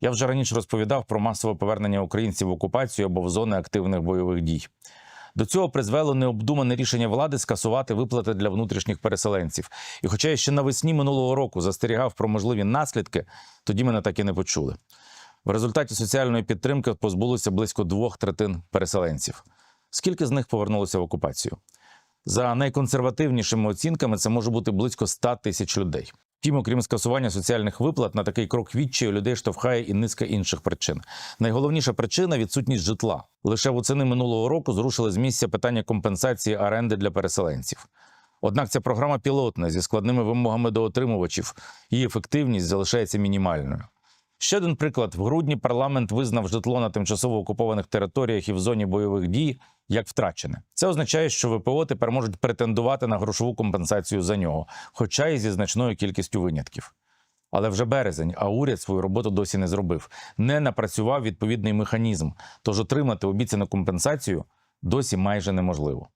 Я вже раніше розповідав про масове повернення українців в окупацію або в зони активних бойових дій. До цього призвело необдумане рішення влади скасувати виплати для внутрішніх переселенців. І хоча я ще навесні минулого року застерігав про можливі наслідки, тоді мене так і не почули. В результаті соціальної підтримки позбулося близько двох третин переселенців. Скільки з них повернулося в окупацію? За найконсервативнішими оцінками, це може бути близько 100 тисяч людей. Втім, окрім скасування соціальних виплат, на такий крок відчаю людей штовхає і низка інших причин. Найголовніша причина відсутність житла. Лише восени минулого року зрушили з місця питання компенсації оренди для переселенців. Однак ця програма пілотна зі складними вимогами до отримувачів. Її ефективність залишається мінімальною. Ще один приклад: в грудні парламент визнав житло на тимчасово окупованих територіях і в зоні бойових дій як втрачене. Це означає, що ВПО тепер можуть претендувати на грошову компенсацію за нього, хоча і зі значною кількістю винятків. Але вже березень, а уряд свою роботу досі не зробив, не напрацював відповідний механізм. Тож отримати обіцяну компенсацію досі майже неможливо.